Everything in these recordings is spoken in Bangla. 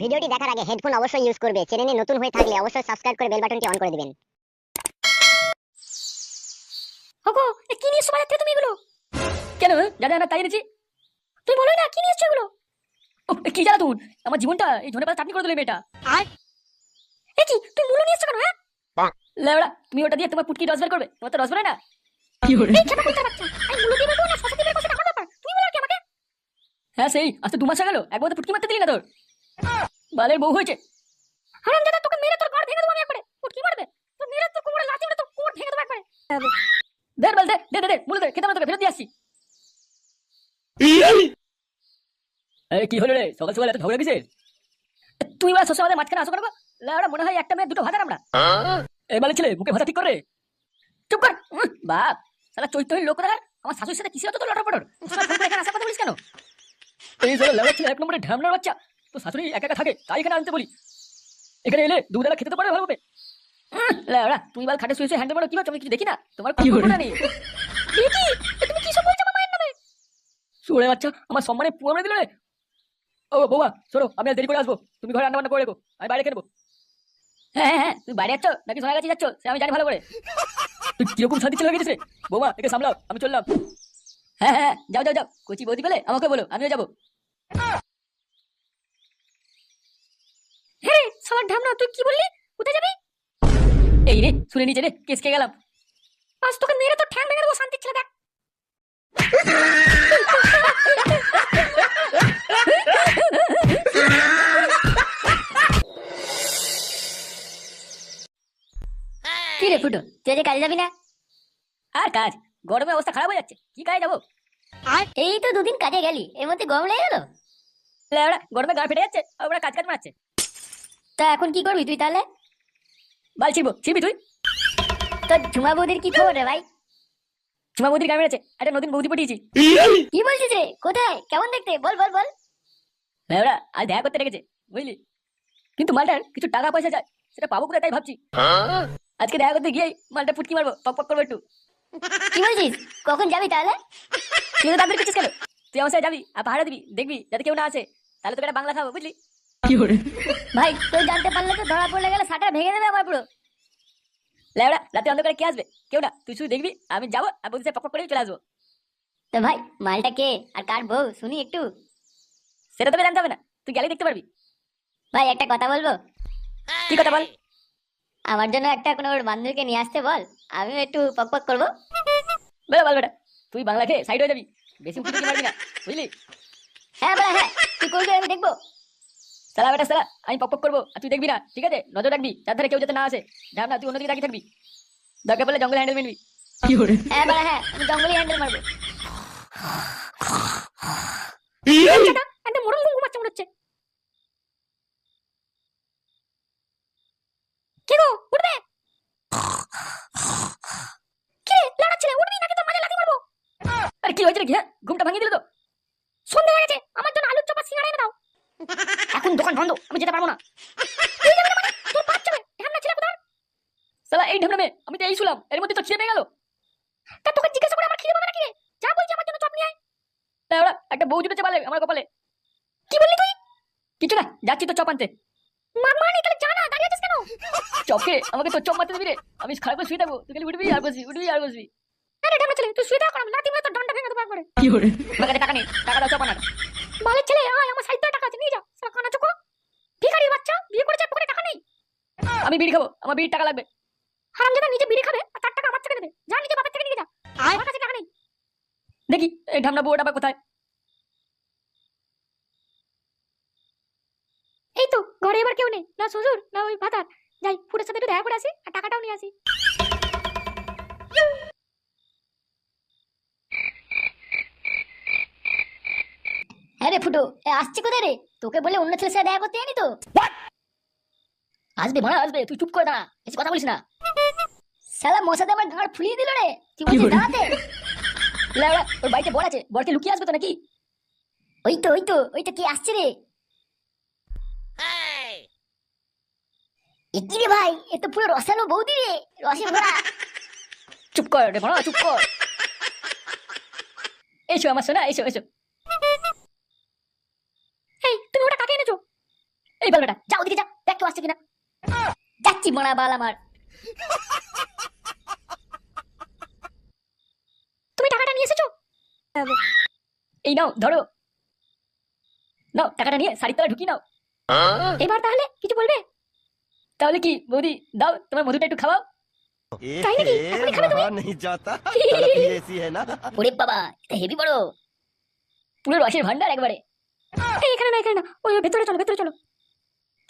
ভিডিওটি দেখার আগে হেডফোন অবশ্যই ইউজ করবে। চ্যানেলে নতুন হয়ে থাকলে অবশ্যই সাবস্ক্রাইব করে বেল বাটনটি অন করে দিবেন। হগো এ কি নিয়ে সময় তুমি এগুলো? কেন জানা না তাই এনেছি। তুই বলো না কি নিয়ে এসছো এগুলো? ও, কি জানা তুই আমার জীবনটা এই ধনে পাতা চাটনি করে দিলে মেয়েটা। আর? এ কি তুই মুলো নিয়ে এসছো কেন হ্যাঁ লেবড়া তুমি ওটা দিয়ে তোমার পুটকি রস বের করবে? তোমার তো রস বেরোয় না? কি করে? এই খেপা করতে বাচ্চা আমি মুলো দিয়ে না শশা দিয়ে বের করছি আমার ব্যাপার তুমি বলো কি আমাকে হ্যাঁ সেই, আজ তো দু মাস গেল। একবার তো পুটকি মারতে দিলি না তোর। বালের বউ হয়েছে। তোকে কি হলো রে? সকাল সকাল এত তুই বা আমাদের মাঝখানে আসো করব লাউড়া মনে হয় একটা মেয়ে দুটো ভাতার আমরা। এই বালে ছেলে মুখে ভাতা ঠিক করে চুপ কর। বাপ সালা চৈত্রহীন লোক দেখার আমার শাশুড়ির সাথে কিসের তো লটর পটর এখানে আসা কথা বলিস কেন? এই সালা লাউড়া ছেলে এক নম্বরে বাচ্চা। তো শাশুড়ি একা একা থাকে তাই এখানে আনতে বলি। এখানে এলে দুবেলা খেতে তো পারে ভালোভাবে। তুমি বাল খাটে শুয়ে শুয়ে হ্যান্ডেল মারো কি আমি কিছু দেখি না? তোমার কি নেই। তুমি কি সব বলছো মায়ের নামে? বাচ্চা আমার সম্মানে পুরো মেরে দিল রে। ও শোনো আমি আর দেরি করে আসব। তুমি ঘরে রান্না বান্না করে রেখো আমি বাইরে খেলব হ্যাঁ হ্যাঁ হ্যাঁ তুমি বাইরে যাচ্ছ? নাকি কাছে যাচ্ছ? সে আমি জানি ভালো করে। তুই কীরকম শান্তি ছেলে গেছিস রে? বৌমা একে সামলাও আমি চললাম। হ্যাঁ হ্যাঁ যাও যাও যাও। কচি বৌদি পেলে আমাকে বলো আমিও যাব। হ্যাঁ সবার ঢামনা তুই কি বললি? কোথায় যাবি? এই রে শুনে নিচে রে কেসকে গেলাম। আজ তোকে মেরে তো ঠ্যাং ভেঙে দেবো শান্তির ছেলে দেখ কি রে ফুটো তুই যে কাজে যাবি না? আর কাজ গরমে অবস্থা খারাপ হয়ে যাচ্ছে। কি কাজে যাব? আর এই তো দুদিন কাজে গেলি এর মধ্যে গরম লেগে গেল? গরমে গা ফেটে যাচ্ছে আর ওরা কাজ কাজ মারছে। তা এখন কি করবি তুই তাহলে? বাল ছিড়বো ছিড়বি তুই? তোর ঝুমা বৌদির কি খবর রে ভাই? ঝুমা বৌদির একটা নতুন বৌদি পাঠিয়েছি কি বলছিস রে? কোথায়? কেমন দেখতে? বল বল বল। ওরা আজ দেখা করতে রেখেছে বুঝলি? কিন্তু মালটার কিছু টাকা পয়সা যায় সেটা পাবো কোথায় তাই ভাবছি। আজকে দেখা করতে গিয়ে মালটা পুটকি মারবো পক পক করব একটু। কি বলছিস? কখন যাবি তাহলে? তুই তো তাদের করছিস কেন? তুই আমার সাথে যাবি আর পাহাড়ে দিবি দেখবি যাতে কেউ না আছে তাহলে তোকে একটা বাংলা খাব বুঝলি? ভাই তুই জানতে পারলে তো ধরা পড়লে গেলে সাটা ভেঙে দেবে আমার পুরো। লেবড়া রাতে অন্ধকারে কে আসবে? কেউ না। তুই শুধু দেখবি আমি যাব আর বলছি পক পক করে চলে আসব। তো ভাই মালটা কে? আর কার বউ? শুনি একটু। সেটা তোকে জানতে হবে না। তুই গেলেই দেখতে পারবি। ভাই একটা কথা বলব? কি কথা বল? আমার জন্য একটা কোনো ওর বান্ধবীকে নিয়ে আসতে বল। আমিও একটু পক পক করব। বেটা বল বেটা তুই বাংলা খেয়ে সাইড হয়ে যাবি। বেশি উঠে না বুঝলি? হ্যাঁ বেটা হ্যাঁ তুই করবি আমি দেখব? সালা বেটা সালা আমি পক পক করব আর তুই দেখবি না ঠিক আছে? নজর রাখবি যার ধারে কেউ যাতে না আসে। যাও না তুই অন্যদিকে তাকিয়ে থাকবি। দরকার পড়লে জঙ্গলে হ্যান্ডেল মেনবি হ্যাঁ বেটা হ্যাঁ আমি জঙ্গলে হ্যান্ডেল মারবো। একটা মোরম ঘুম ঘুমাচ্ছে মনে হচ্ছে। কি গো উঠবে? কি? লাড়া ছেলে উঠবি নাকি তোর মাঝে লাথি মারবো? আরে কি হয়েছে রে কি হ্যাঁ ঘুমটা ভাঙিয়ে দিল তো? সন্ধ্যা হয়ে গেছে। আমার জন্য আলুর চপ আর এনে দাও। এখন দোকান বন্ধ, আমি যেতে পারব না। তুই যাবি না মানে তোর বাপ যাবে ঢামনা ছেলে কোথায় সালা এই ঢামনা মেয়ে, আমি তো এই শুলাম। এর মধ্যে তো পেয়ে গেল। তা তোকে জিজ্ঞাসা করে আমার খিদে পাবে নাকি রে? যা বলছি আমার জন্য চপ নিয়ে আয়। তা ওরা, একটা বউ জুটেছে পালে, আমার কপালে। কি বললি তুই? কিছু না, যাচ্ছি তো চপ আনতে। মারমানি তাহলে জানা দাঁড়িয়ে আছিস কেন? চপকে আমাকে তো চপ মারতে দিবি রে। আমি খারাপ করে শুয়ে থাকব। তুই খালি উঠবি আর বসবি, উঠবি আর বসবি। আরে ছেলে তুই শুয়ে থাক না লাথি মেরে তোর ডান্ডা ভেঙে দেবো একবারে। কি করে আমার কাছে টাকা নেই টাকা দাও চপ বালের ছেলে আয় আমার সাইড টাকা আছে নিয়ে যা। সালা কানা ভিখারি বাচ্চা বিয়ে করেছে পকেটে টাকা নেই। আমি বিড়ি খাব আমার বিড়ির টাকা লাগবে। হারামজাদা নিজে বিড়ি খাবে আর তার টাকা আমার থেকে যা নিজে বাপের থেকে নিয়ে যা। আমার কাছে টাকা নেই। দেখি এই ঢামনা বউটা কোথায়? এই তো ঘরে এবার কেউ নেই না শ্বশুর না ওই ভাতার। যাই ফুটের সাথে একটু দেখা করে আসি আর টাকাটাও নিয়ে আসি। হ্যাঁ রে ফুটো এ আসছে কোথায় রে? তোকে বলে অন্য ছেলের সাথে দেখা করতে জানি তো? আসবে মারা আসবে। তুই চুপ করে দাঁড়া বেশি কথা বলিস না। শালা মশাতে আমার গাঁড় ফুলিয়ে দিল রে। তুই বলছিস দাঁড়াতে? ওর বাড়িতে বর আছে। বরকে লুকিয়ে আসবে তো নাকি? ওই তো ওই তো ওই তো কি আসছে রে? এ কি রে ভাই? এ তো পুরো রসালো বৌদি রে। রসে ভরা। চুপ কর রে ভরা চুপ কর। এসো আমার সোনা এসো এসো। এই বালটা যা ওদিকে যা দেখ কেউ আসছে কিনা। যাচ্ছি মরা বাল আমার। তুমি টাকাটা নিয়ে এসেছ? এই নাও ধরো। নাও টাকাটা নিয়ে শাড়ির তলা ঢুকি নাও। এবার তাহলে কিছু বলবে? তাহলে কি বৌদি দাও তোমার মধুটা একটু খাওয়াও। তাই বাবা হেভি ভান্ডার একবারে। এখানে না এখানে না ওই ভেতরে চলো ভেতরে চলো।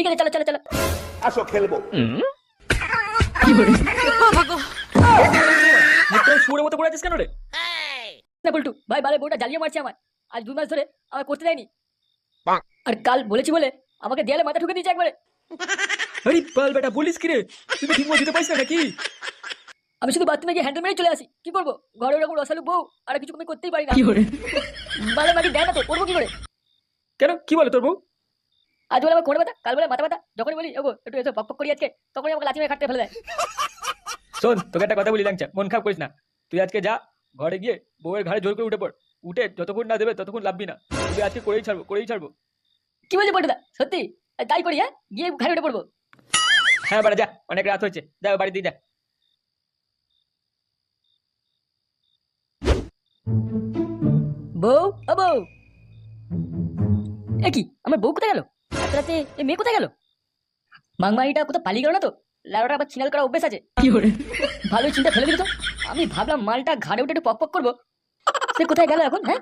ঠিক আছে চলো চলো চলো। আসো খেলব। মতো পড়ে আছিস কেন রে? না বল্টু ভাই বালে বউটা জ্বালিয়ে মারছে আমার আজ দু মাস ধরে আমার করতে দেয়নি। আর কাল বলেছি বলে আমাকে দেয়ালে মাথা ঠুকে দিয়েছে একবারে। আরে পাল বেটা বলিস কি রে? তুমি ঠিক মতো দিতে পারিস না নাকি? আমি শুধু বাথরুমে গিয়ে হ্যান্ডেল মেরে চলে আসি। কি করব? ঘরে ওরকম রসালু বউ আর কিছু আমি করতেই পারি না। কি বালে মাকে দেয় না তো করব কি করে? কেন? কি বলে তোর বউ? আজ বলে আমার কোমরে ব্যথা কাল বলে মাথা ব্যথা যখনই বলি ওগো একটু এসো পক করি আজকে তখনই আমাকে লাচি মেরে খাটতে ফেলে দেয়। শোন তোকে একটা কথা বলি ল্যাংচা মন খারাপ করিস না। তুই আজকে যা ঘরে গিয়ে বউয়ের ঘাড়ে জোর করে উঠে পড়। উঠে যতক্ষণ না দেবে ততক্ষণ লাভবি না। তুই আজকে করেই ছাড়বো করেই ছাড়বো। কি বলছি পল্টুদা সত্যি? তাই করি হ্যাঁ? গিয়ে ঘাড়ে উঠে পড়ব। হ্যাঁ বেটা যা। অনেক রাত হয়েছে। যা বাড়ি দিয়ে যা। বউ? ও বউ? এ কি আমার বউ কোথায় গেল? এত রাতে এ মেয়ে কোথায় গেল? মাংমারিটা কোথাও পালিয়ে গেল না তো? আবার ছিনাল করা অভ্যেস আছে। ভালো চিন্তা ফেলে দিল তো? আমি ভাবলাম মালটা ঘাড়ে উঠে একটু পক পক করব। সে কোথায় গেল এখন হ্যাঁ?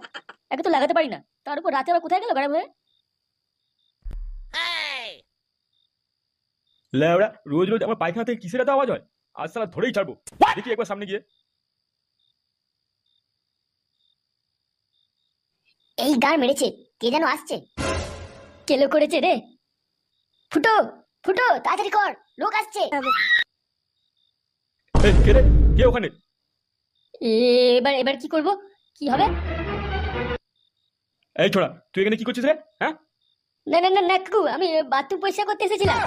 একে তো লাগাতে পারি না। তার উপর রাতে আবার কোথায় গেল গাড়ি হয়ে? রোজ রোজ আমার পায়খানা থেকে কিসের এত আওয়াজ হয়? আজ সালা ধরেই ছাড়বো। দেখি একবার সামনে গিয়ে। এই গার মেরেছে। কে যেন আসছে? কেলো করেছে রে। ফুটো ফুটো তাড়াতাড়ি কর লোক আসছে। এই, কে রে? কে ওখানে? এবার এবার কি করব? কি হবে? এই ছোড়া তুই এখানে কি করছিস রে? হ্যাঁ? না না না না কাকু আমি বাথরুম পয়সা করতে এসেছিলাম।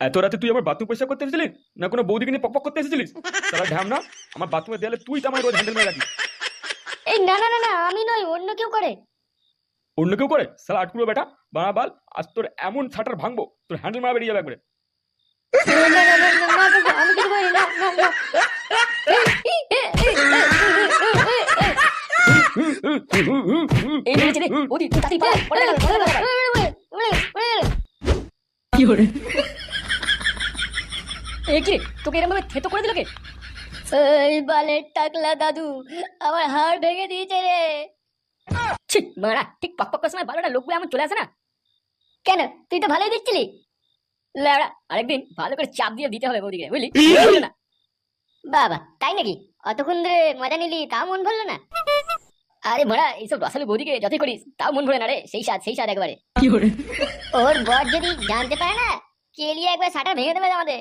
এত রাতে তুই আমার বাথরুম পয়সা করতে এসেছিলিস না কোনো বৌদিকে নিয়ে পক পক করতে এসেছিলিস? তারা ঢ্যাম না আমার বাথরুমের দেয়ালে তুই তো আমার রোজ হ্যান্ডেল মেরে রাখিস। এই না না না না আমি নয় অন্য কেউ করে। অন্য কেউ করে সালা আটকুলো বেটা বাড়া বাল আজ তোর এমন ছাটার ভাঙবো তোর হ্যান্ডেল মারা বেরিয়ে যাবে একবারে? তোকে এরকম ভাবে থেতো করে দিল কে এই বালের টাকলা দাদু আমার হাড় ভেঙে দিয়েছে রে ছি মারা ঠিক পক পক সময় ভালোটা লোকগুলো এমন চলে আসে না? কেন? তুই তো ভালোই দেখছিলি। লেওড়া আরেকদিন ভালো করে চাপ দিয়ে দিতে হবে বৌদিকে বুঝলি? না? বাবা তাই নাকি? অতক্ষণ ধরে মজা নিলি তাও মন ভরলো না? আরে ভরা এইসব রসালো বৌদিকে যতই করিস তাও মন ভরে না রে সেই স্বাদ সেই স্বাদ একবারে। ওর বর যদি জানতে পারে না কেলিয়ে একবার সাটা ভেঙে দেবে আমাদের?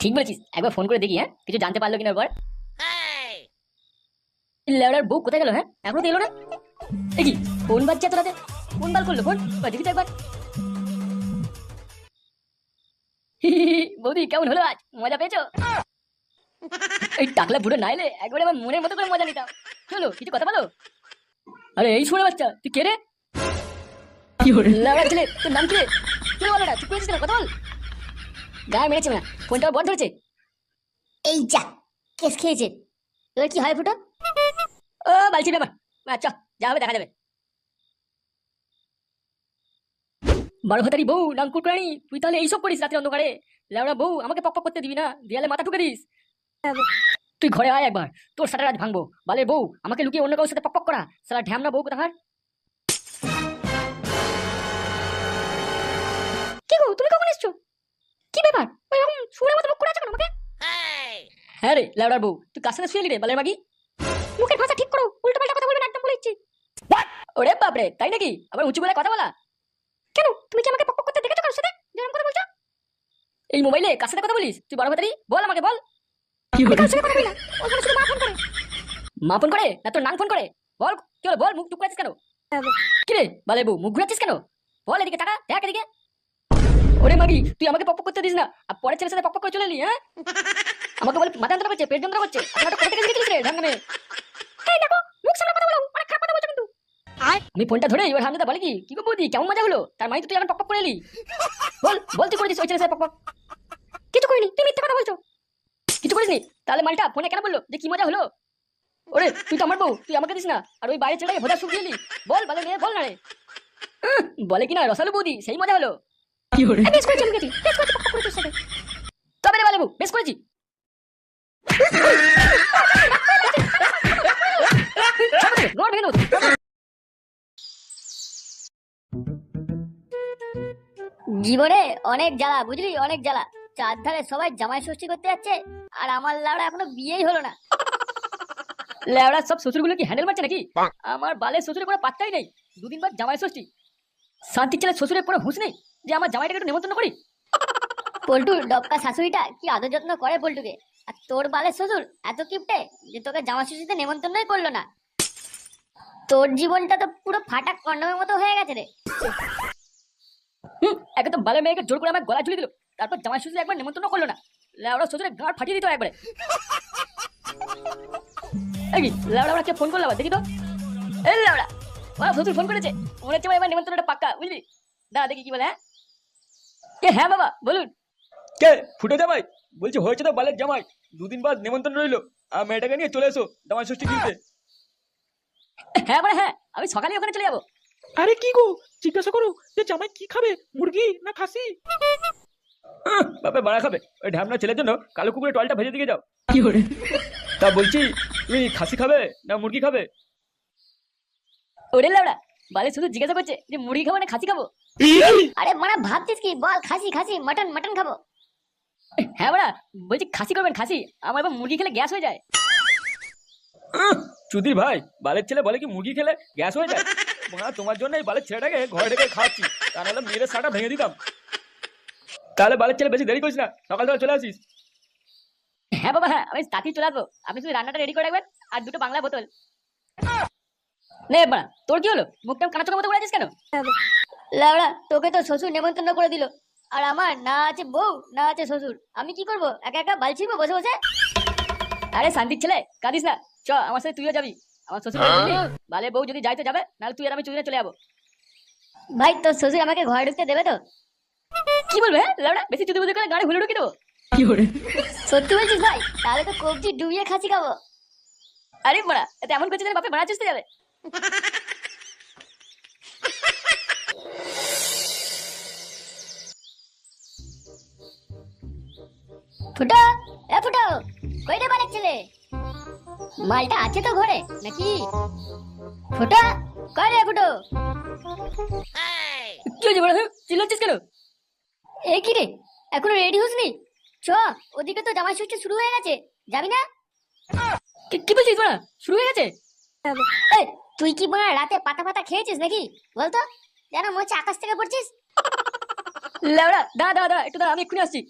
ঠিক বলেছিস একবার ফোন করে দেখি হ্যাঁ? কিছু জানতে পারল কিনা ওর পর লেওড়ার বউ কোথায় গেল হ্যাঁ? এখনও তো এলো না? কি ফোন বাজছে এত রাতে ফোন বাল করল ফোন দেখি তো একবার। বৌদি কেমন হলো আজ? মজা পেয়েছ? এই টাকলা বুড়ো নাইলে একবারে আমার মনের মতো করে মজা নিতাম। চলো কিছু কথা বলো? আরে এই শুনে বাচ্চা তুই কে রে? ছেলে তোর নাম কি রে? কি বলো না চুপ করেছিস কথা বল। গায়ে মেরেছে না ফোনটা বন্ধ ধরেছে? এই যা কেস খেয়েছে। এবার কি হয় ফুটো? ও বালছি ব্যাপার। আচ্ছা যা হবে দেখা যাবে। বড় ভাতারি বউ নাঙ্কুর প্রাণী তুই তাহলে এইসব করিস রাতের অন্ধকারে? লেওড়া বউ আমাকে পক করতে দিবি না? দেয়ালে মাথা ঠুকে দিস? তুই ঘরে আয় একবার তোর সাটা রাত ভাঙবো। বালে বউ আমাকে লুকিয়ে অন্য কারোর সাথে পক করা। সারা ঢ্যাম না বউ কোথাকার? কি গো তুমি কখন এসছো? কি ব্যাপার? ওই রকম শুনে মতো মুখ করে আছো কেন আমাকে হ্যাঁ রে লেওড়ার বউ তুই কার সাথে শুয়ে রে বালের মাগি মুখের ভাষা ঠিক করো উল্টো পাল্টা কথা বলবে না একদম বলে ইচ্ছি ওরে বাপরে তাই নাকি? আবার উঁচু গলায় কথা বলা? কেন? তুমি কি আমাকে পক করতে দেখেছ কারোর সাথে? যেরকম কথা বলছো। এই মোবাইলে কার সাথে কথা বলিস? তুই বড় ভাতারি বল আমাকে বল। আমি কারোর সাথে কথা বলি না ওখানে শুধু মা ফোন করে। মা ফোন করে না তোর নাং ফোন করে? বল কি হলো বল মুখ টুক করেছিস কেন? কি রে বালে বউ মুখ ঘুরাচ্ছিস কেন? বল এদিকে টাকা দেখ এদিকে। ওরে মাগি তুই আমাকে পক করতে দিস না। আর পরের ছেলের সাথে পক করে চলে এলি হ্যাঁ? আমাকে বলে মাথা যন্ত্রণা করছে পেট যন্ত্রণা করছে। আপনারা কোথা থেকে শিখেছিস রে ঢঙ্গামে এই দেখো মুখ সামনে কথা বলো অনেক খারাপ কথা বলছো কিন্তু। আমি ফোনটা ধরে এবার হামদাদা বলে কি? কি বৌদি কেমন মজা হলো তার মানে তো তুই এখন পক পক করে এলি। বল বল তুই করেছিস ওই সাথে পক পক? কিছু করিনি তুই মিথ্যা কথা বলছো। কিছু করিসনি? তাহলে মালটা ফোনে কেন বলল? যে কি মজা হলো? ওরে তুই তো আমার বউ তুই আমাকে দিস না। আর ওই বাইরে ছেলেটাকে ভোজা শুকিয়ে এলি। বল বলে মেয়ে বল না রে। বলে কিনা রসালো বৌদি সেই মজা হলো। কি হলো? বেশ করেছি আমি গেছি বেশ করেছি পক পক করে তোর সাথে। তবে রে বালেবু বেশ করেছি। রোড ভেঙে। জীবনে অনেক জ্বালা বুঝলি? অনেক জ্বালা। চার ধারে সবাই জামাই ষষ্ঠী করতে যাচ্ছে আর আমার লাউড়া এখনও বিয়েই হলো না। লেওড়া সব শ্বশুরগুলো কি হ্যান্ডেল মারছে নাকি? আমার বালের শ্বশুরের কোনো পাত্তাই নেই। দুদিন বাদ জামাই ষষ্ঠী। শান্তির ছেলে শ্বশুরের কোনো হুঁশ নেই যে আমার জামাইটাকে একটু নেমন্তন্ন করি? পল্টু ডবকা শাশুড়িটা কি আদর যত্ন করে পল্টুকে? আর তোর বালের শ্বশুর এত কিপটে যে তোকে জামা ষষ্ঠীতে নেমন্তন্নই করল না। তোর জীবনটা তো পুরো ফাটা কন্ডমের মতো হয়ে গেছে রে। হুম একে তো বালের মেয়েকে জোর করে আমার গলা ঝুলিয়ে দিল। তারপর জামাই শ্বশুর একবার নেমন্তন্ন করল না। লেওড়া শ্বশুরের গাঁট ফাটিয়ে দিত একবারে। এই কি, লেওড়া ওরা কে ফোন করল আবার? দেখি তো। এই লেওড়া ওরা শ্বশুর ফোন করেছে। মনে হচ্ছে আমার এবার নেমন্তন্নটা পাক্কা বুঝলি? দাঁড়া দেখি কি বলে হ্যাঁ? কে? হ্যাঁ বাবা বলুন। কে? ফুটে জামাই? বলছি হয়েছে তো বালের জামাই। দুদিন বাদ নেমন্তন্ন রইল। আর মেয়েটাকে নিয়ে চলে এসো জামাই ষষ্ঠী কিনতে। হ্যাঁ মানে হ্যাঁ আমি সকালে ওখানে চলে যাব। আরে কি গো? জিজ্ঞাসা করো যে জামাই কি খাবে মুরগি না খাসি? আহ, বাপে বাড়া খাবে। ওই ঢ্যামনা ছেলের জন্য কালো কুকুরের টলটা ভেজে দিকে যাও। কি করে? তা বলছি তুমি খাসি খাবে না মুরগি খাবে? ওরে লাউড়া বালে শুধু জিজ্ঞাসা করছে যে মুরগি খাব না খাসি খাব? আরে মানে ভাবছিস কি? বল খাসি খাসি মাটন মাটন খাব। হ্যাঁ বড়া বলছি খাসি করবেন খাসি আমার এবার মুরগি খেলে গ্যাস হয়ে যায়। চুদির ভাই বালের ছেলে বলে কি মুরগি খেলে গ্যাস হয়ে যায়? মা তোমার জন্য এই বালের ছেলেটাকে ঘরে রেখে খাওয়াচ্ছি। তা নাহলে মেয়েদের সাটা ভেঙে দিতাম। তাহলে বালের ছেলে বেশি দেরি করিস না সকাল সকাল চলে আসিস। হ্যাঁ বাবা হ্যাঁ আমি তাড়াতাড়ি চলে আসব। আপনি শুধু রান্নাটা রেডি করে রাখবেন আর দুটো বাংলা বোতল। নে বাড়া তোর কি হলো? মুখটা কানা চোখের মতো করে আছিস কেন? লাউড়া তোকে তো শ্বশুর নেমন্তন্ন করে দিল। আর আমার না আছে বউ না আছে শ্বশুর। আমি কি করব? একা একা বালছিবো বসে বসে? আরে শান্তির ছেলে কাঁদিস না। চ আমার সাথে তুইও যাবি। আমার শ্বশুর বালে বউ যদি যাই তো যাবে নাহলে তুই আর আমি চুদিনে চলে যাব। ভাই তোর শ্বশুর আমাকে ঘরে ঢুকতে দেবে তো? কি বলবে হ্যাঁ? লাউড়া বেশি চুদি বুদি করে গাড়ি ঢুকে দেবো? কি করে সত্যি বলছিস ভাই তাহলে তো কবজি ডুবিয়ে খাসি খাব। আরে বড়া এমন করছিস বাপে বাড়া চুষতে যাবে। ফুটো এ ফুটো কই রে বাড়ির ছেলে? মালটা আছে তো ঘরে? নাকি? ফুটো কই রে ফুটো? কি হয়েছে বড় চিল্লাচ্ছিস কেন? এ কি রে? এখনও রেডি হসনি চ ওদিকে তো জামাই ষষ্ঠী শুরু হয়ে গেছে। যাবি না? কি- বলছিস বড়া শুরু হয়ে গেছে? তুই কি বড়া রাতে পাতা পাতা খেয়েছিস নাকি? বলতো যেন মনে হচ্ছে আকাশ থেকে পড়ছিস। লেওড়া দাঁড়া দাঁড়া দাঁড়া একটু দাঁড়া আমি এক্ষুনি আসছি।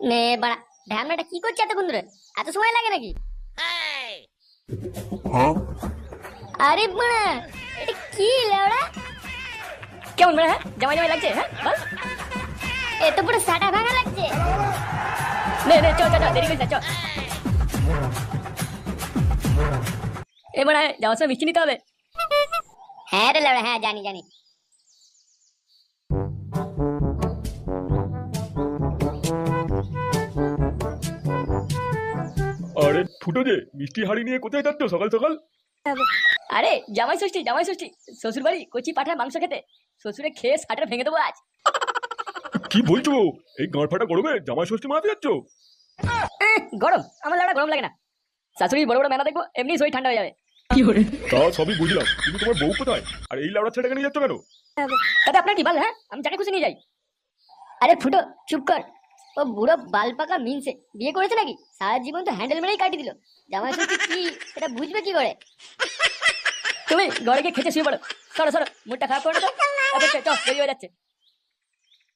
নে বাড়া। ঢ্যামনাটা কি করছে এতক্ষণ ধরে? এত সময় লাগে নাকি? আরে বাড়া এটা কি লেওড়া? কেমন মানে হ্যাঁ? জামাই জামাই লাগছে হ্যাঁ? বল। এ তো পুরো সাটা ভাঙা লাগছে। নে নে চ চ দেরি করিস না চ এবার যাওয়ার সময় মিষ্টি নিতে হবে। হ্যাঁ রে লেবড়া হ্যাঁ জানি জানি। ফুটো যে মিষ্টি হাড়ি নিয়ে কোথায় যাচ্ছ সকাল সকাল? আরে জামাই ষষ্ঠী জামাই ষষ্ঠী শ্বশুর বাড়ি কচি পাঠায় মাংস খেতে। শ্বশুরে খেয়ে সাটা ভেঙে দেবো আজ। কি বলছো? এই গাঁট ফাটা গরমে জামাই ষষ্ঠী মারাতে যাচ্ছ? গরম। আমার লাউড়া গরম লাগে না। শাশুড়ি বড় বড় মেলা দেখব এমনি শরীর ঠান্ডা হয়ে যাবে। কি করে? তা সবই বুঝলাম। কিন্তু তোমার বউ কোথায়? আর এই লাউড়া ছেলেটাকে নিয়ে যাচ্ছ কেন? তাতে আপনার কি বাল হ্যাঁ? আমি চাটে খুশি নিয়ে যাই। আরে ফুটো চুপ কর। ও বুড়ো বাল পাকা মিনসে বিয়ে করেছে নাকি? সারা জীবন তো হ্যান্ডেল মেরেই কাটিয়ে দিল। জামাই ষষ্ঠী কি সেটা বুঝবে কি করে? তুমি ঘরে গিয়ে খেতে শুয়ে পড়ো। সরো সরো, মুডটা খারাপ করে তো। চল হয়ে যাচ্ছে।